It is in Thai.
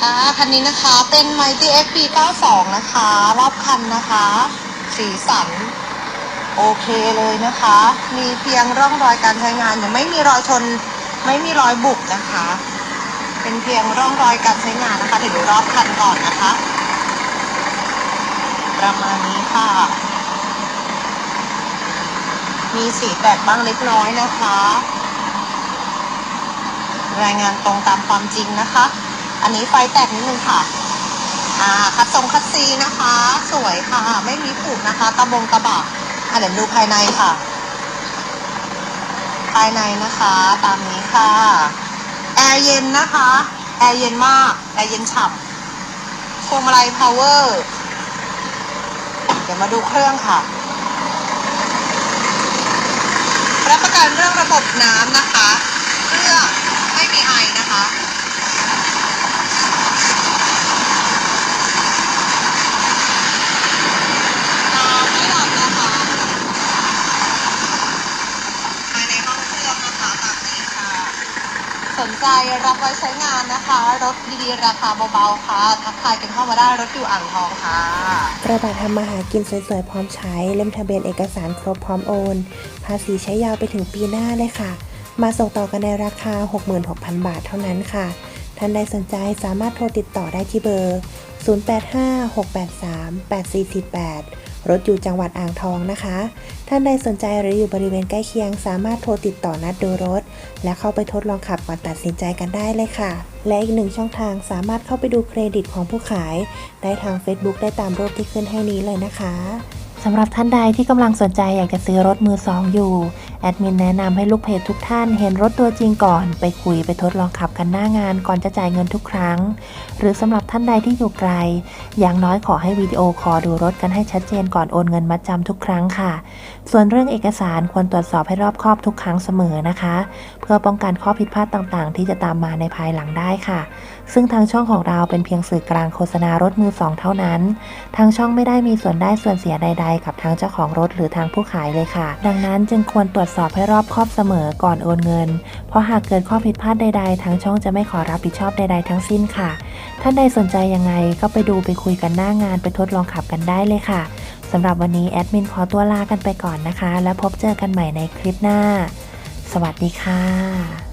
ค่ะคันนี้นะคะเป็น Mighty XP 92 นะคะ รอบคันนะคะ สีสัน โอเคเลยนะคะ มีเพียงร่องรอยการใช้งานยังไม่มีรอยชน ไม่มีรอยบุบนะคะ เป็นเพียงร่องรอยการใช้งานนะคะเดี๋ยวดูรอบคันก่อนนะคะ ประมาณนี้ค่ะ มีสีแตกบ้างเล็กน้อยนะคะ รายงานตรงตามความจริงนะคะ อันนี้ไฟแตกนิดนึงค่ะ อ่า คัดทรงคัดซีนะคะ สวยค่ะ ไม่มีผุนะคะตะบงตะบะอะเดี๋ยวดูภายในค่ะ ภายในนะคะ ตามนี้ค่ะ แอร์เย็นนะคะ แอร์เย็นมาก แอร์เย็นฉ่ำพวงมาลัยพาวเวอร์ เดี๋ยวมาดูเครื่องค่ะ รับประกันเรื่องระบบน้ำนะคะ เครื่องไม่มีไอนะคะ นอนไม่หลับนะคะภายในห้องเครื่องนะคะตามนี้ค่ะ สนใจรับไว้ใช้งานนะคะ รถดีๆ ราคาเบาๆ ค่ะ ทักทายกันเข้ามาได้รถอยู่อ่างทองค่ะ กระบะทำมาหากินสวยๆ พร้อมใช้ เล่มทะเบียนเอกสารครบพร้อมโอน ภาษีใช้ยาวไปถึงปีหน้าเลยค่ะ มาส่งต่อกันในราคา 66,000 บาทเท่านั้นค่ะ ท่านใดสนใจสามารถโทรติดต่อได้ที่เบอร์ 0856838448 รถอยู่จังหวัดอ่างทองนะคะ ท่านใดสนใจหรืออยู่บริเวณใกล้เคียง สามารถโทรติดต่อนัดดูรถ และเข้าไปทดลองขับก่อนตัดสินใจกันได้เลยค่ะ และอีกหนึ่งช่องทางสามารถเข้าไปดูเครดิตของผู้ขาย ได้ทาง Facebook ได้ตามรูปที่ขึ้นให้นี้เลยนะคะสำหรับท่านใดที่กำลังสนใจอยากจะซื้อรถมือสองอยู่ แอดมินแนะนำให้ลูกเพจทุกท่านเห็นรถตัวจริงก่อน ไปคุยไปทดลองขับกันหน้างานก่อนจะจ่ายเงินทุกครั้ง หรือสำหรับท่านใดที่อยู่ไกล อย่างน้อยขอให้วิดีโอคอลดูรถกันให้ชัดเจนก่อนโอนเงินมัดจำทุกครั้งค่ะ ส่วนเรื่องเอกสารควรตรวจสอบให้รอบคอบทุกครั้งเสมอนะคะ เพื่อป้องกันข้อผิดพลาดต่างๆ ที่จะตามมาในภายหลังได้ค่ะ ซึ่งทางช่องของเราเป็นเพียงสื่อกลางโฆษณารถมือสองเท่านั้น ทางช่องไม่ได้มีส่วนได้ส่วนเสียใด ๆ กับทางเจ้าของรถหรือทางผู้ขายเลยค่ะ ดังนั้นจึงควรตรวจจสอบให้รอบคอบเสมอก่อนโอนเงิน เพราะหากเกิดข้อผิดพลาดใดๆ ทางช่องจะไม่ขอรับผิดชอบใดๆ ทั้งสิ้นค่ะ ท่านใดสนใจยังไงก็ไปดูไปคุยกันหน้างานไปทดลองขับกันได้เลยค่ะสำหรับวันนี้แอดมินขอตัวลากันไปก่อนนะคะ แล้วพบเจอกันใหม่ในคลิปหน้า สวัสดีค่ะ